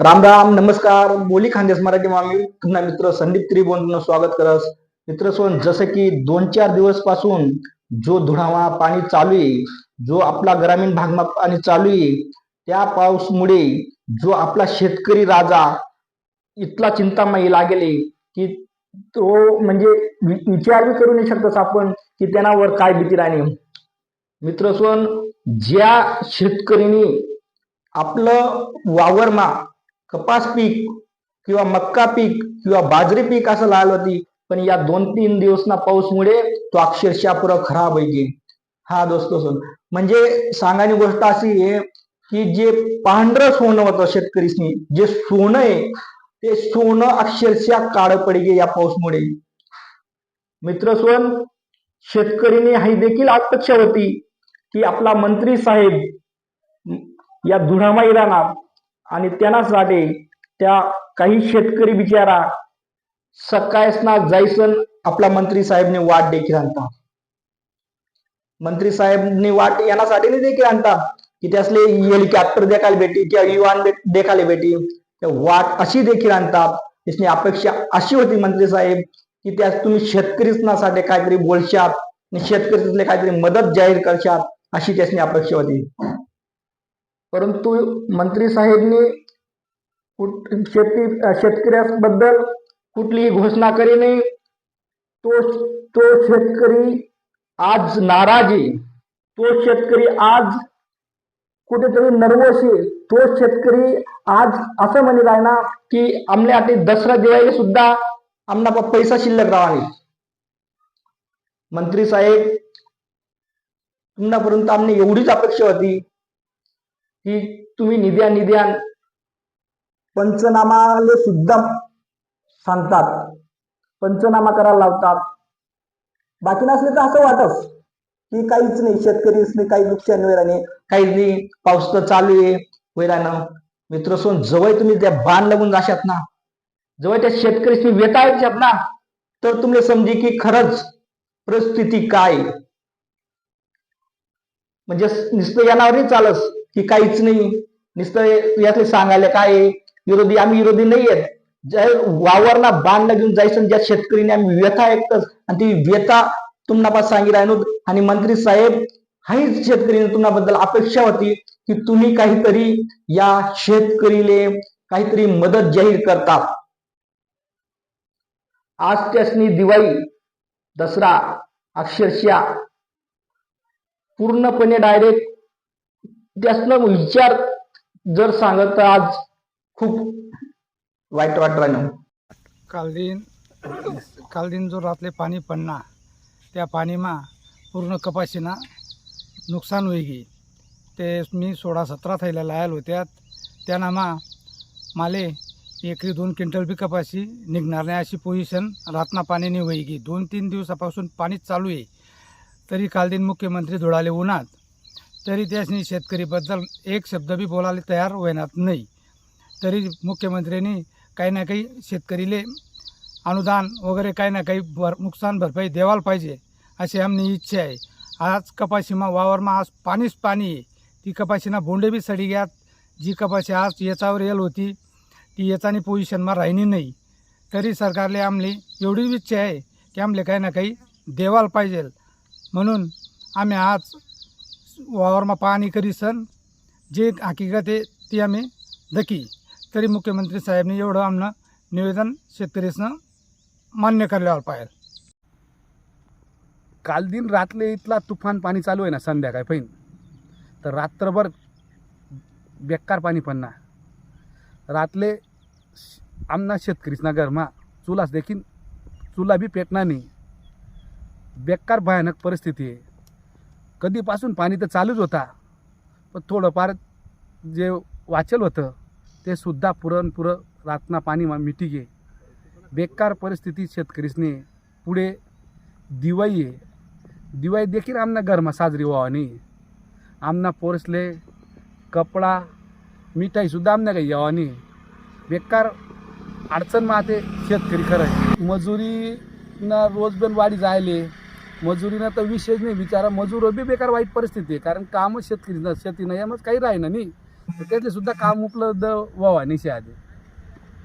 राम राम नमस्कार. बोली खानदेश मराठी मामी पुन्हा मित्र संदीप त्रिभुवन स्वागत करस. मित्र सोन जसं की दोन चार दिवसपासून जो धुळावा पाणी चालू आहे जो आपला ग्रामीण भागमा पाणी चालू आहे त्या पाऊसमुळे जो आपला शेतकरी राजा इतला चिंतामयी लागेले की तो म्हणजे विचार बी करू नाही शकतोस आपण की त्यांनावर काय भीती राहणे. मित्र सोन ज्या शेतकरीने आपलं वावरमा कपास पीक किंवा मक्का पीक किंवा बाजरी पीक असं लाल होती पण या दोन तीन दिवस ना पाऊसमुळे तो अक्षरशः पुरा खराब होईल हा दोस्त सोन म्हणजे सांगायची गोष्ट अशी आहे की जे पांढरं सोनं होतं शेतकरीसनी जे सोनं आहे ते सोनं अक्षरशः काळ पडगे या पाऊसमुळे. मित्र सोन शेतकरीने ही देखील अपेक्षा होती की आपला मंत्री साहेब या धुणामाई राहणार आणि त्यांनाच त्यांनासाठी त्या काही शेतकरी बिचारा सकाळसना जायसन आपला मंत्री साहेबने वाट देखील आणता. मंत्री साहेबने वाट यांनासाठी नाही देखील आणता. की त्यासले हेलिकॉप्टर देखायला भेटी किंवा विमान देखायला भेटी. वाट अशी देखील आणतात त्याची अपेक्षा अशी होती मंत्री साहेब की त्या तुम्ही शेतकरीनासाठी काहीतरी बोलशात आणि शेतकरी काहीतरी मदत जाहीर करशात अशी त्याची अपेक्षा होती. परंतु मंत्री साहेबने कुठ- शेती शेतकऱ्याबद्दल कुठलीही घोषणा करी नाही. तो तो शेतकरी आज नाराज आहे. तो शेतकरी आज कुठेतरी नर्वस आहे. तो शेतकरी आज असं म्हणला आहे ना की आमल्या आता दसरा दिवाळी सुद्धा आमना पैसा शिल्लक राहा मंत्री साहेब तुमनापर्यंत आमने एवढीच अपेक्षा होती. की तुम्ही निद्या निद्या पंचनामाले सुद्धा सांगतात. पंचनामा करायला लावतात. बाकी नसले तर असं वाटस की काहीच नाही. शेतकरीच नाही काही नुकसान वैराने काहीच नाही. पाऊस तर चालू आहे. वैरानं मित्र सोन जवळ तुम्ही त्या बाण लागून जाशात ना जवळ त्या शेतकऱ्याची वेता येतात ना तर तुम्हाला समजी की खरंच परिस्थिती काय? म्हणजे नुसतं यानावर चालस. की काहीच नाही. नुसतं यातले सांगायला काय विरोधी आम्ही विरोधी नाही आहेत. ज्या वावरना बांध घेऊन जायचं ज्या शेतकरीने आम्ही व्यथा ऐकतच आणि ती व्यथा तुम्हाला सांगितलं आहे आणि मंत्री साहेब हाच शेतकरीने बद्दल अपेक्षा होती की तुम्ही काहीतरी या शेतकरीले काहीतरी मदत जाहीर करतात आज त्यासनी दिवाळी दसरा अक्षरशः पूर्णपणे डायरेक्ट त्यासनं विचार जर सांगत तर आज खूप वाईट वाट राहिलं काल दिन काल दिन जो रातले पाणी पडना त्या पाणीमा पूर्ण कपाशीना नुकसान होईगी ते मी सोळा सतरा थैल्या लायल होत्यात त्यांना मा माले एकरी दोन क्विंटल बी कपाशी निघणार नाही अशी पोझिशन रातना पाणीने होईगी दोन तीन दिवसापासून पाणी चालू आहे. तरी काल दिन मुख्यमंत्री धुळाले उन्हात तरी त्यासनी शेतकरीबद्दल एक शब्द बी बोलायला तयार होणार नाही. तरी मुख्यमंत्र्यांनी काही ना काही शेतकरीले अनुदान वगैरे काही ना काही भर नुकसान भरपाई द्यावायला पाहिजे अशी आमनी इच्छा आहे. आज कपाशीमा वावरमा आज पाणीच पाणी आहे. ती कपाशीना बोंडे बी सडी घ्यात. जी कपाशी आज याचावर येल होती ती याचानी पोझिशनमा राहिनी नाही. तरी सरकारले आमली एवढीच इच्छा आहे की आमले काही ना काही देवाला पाहिजे. म्हणून आम्ही आज वावरमा पाणी करीसन जे हकीकत आहे ती आम्ही दखी तरी मुख्यमंत्री साहेबने एवढं आमनं निवेदन शेतकरीसनं मान्य करल्यावर पाहिजे काल दिन रातले इथला तुफान पाणी चालू आहे ना संध्याकाळी पहिन तर रात्रभर बेकार पाणी पडणार रातले आमना शेतकरीसना घरमा चुलास देखील चुला बी पेटणार नाही. बेकार भयानक परिस्थिती आहे. कधीपासून पाणी तर चालूच होता पण थोडंफार जे वाचल होतं ते सुद्धा पुरणपुरं रातना पाणी मा मिटी बेकार परिस्थितीत शेतकरीसने. पुढे दिवाळी आहे. दिवाळी देखील आमना घरमा साजरी व्हावानी आमना पोरसले कपडा मिठाईसुद्धा आमना काही यावानी बेकार अडचण माते शेतकरी खरं. मजुरी ना रोज पण वाढी जायले. मजुरीनं तर विशेष नाही. बिचारा मजूर बी बेकार वाईट परिस्थिती आहे. कारण कामच शेतकरी शेती नाही मग काही राहीना नाही. तर त्यातले सुद्धा काम उपलब्ध व्हावा निशे आधी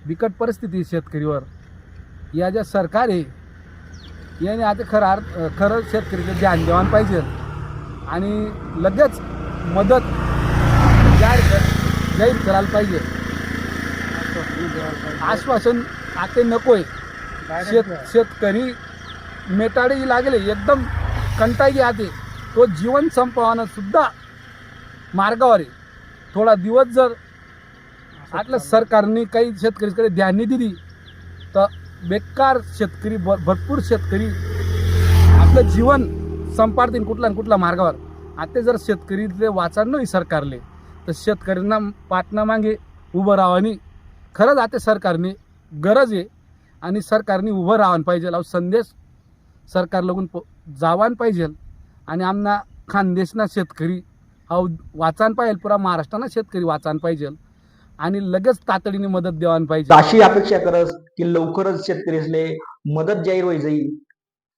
बिकट परिस्थिती शेतकरीवर. या ज्या सरकार आहे याने आता खरा अर्थ खरं शेतकरीचं ध्यान देवान पाहिजे. आणि लगेच मदत जाहीर कर जाहीर करायला पाहिजे. आश्वासन आता आहे शेत शेतकरी मेटाडी लागले एकदम कंटाळी आते तो जीवन संपवानं सुद्धा मार्गावर आहे. थोडा दिवस जर आटलं सरकारने काही शेतकरीकडे ध्यान नाही दिली तर बेकार शेतकरी भर भरपूर शेतकरी आपलं जीवन संपाडतील कुठला ना कुठला मार्गावर. आता जर शेतकरीले वाचन नाही सरकारले तर शेतकऱ्यांना पाटणा मागे उभं राहावानी खरंच आता सरकारने गरज आहे आणि सरकारने उभं राहावं पाहिजे. अहो संदेश सरकार लागून प जावान पाहिजे. आणि आमना खानदेशना शेतकरी हा वाचान पाहिजे पुरा महाराष्ट्राना शेतकरी वाचान पाहिजे. आणि लगेच तातडीने मदत द्यावान पाहिजे. अशी अपेक्षा करस की लवकरच शेतकरीसले मदत जाहीर होई जाईल.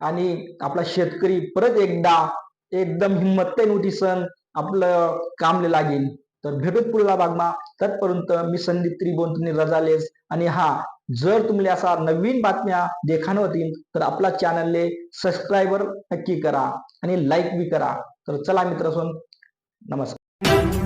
आणि आपला शेतकरी परत एकदा एकदम हिंमत नव्हती सण आपलं कामले लागेल. तर भेटूत पुढला भागमा तत्पर्यंत मी संदीप त्रिभुवन तुम्ही रजालेस आणि हा जर तुम्हाला असा नवीन बातम्या देखाणं होतील तर आपला चॅनलले सबस्क्राईबर नक्की करा. आणि लाईक बी करा. तर चला मित्र नमस्कार.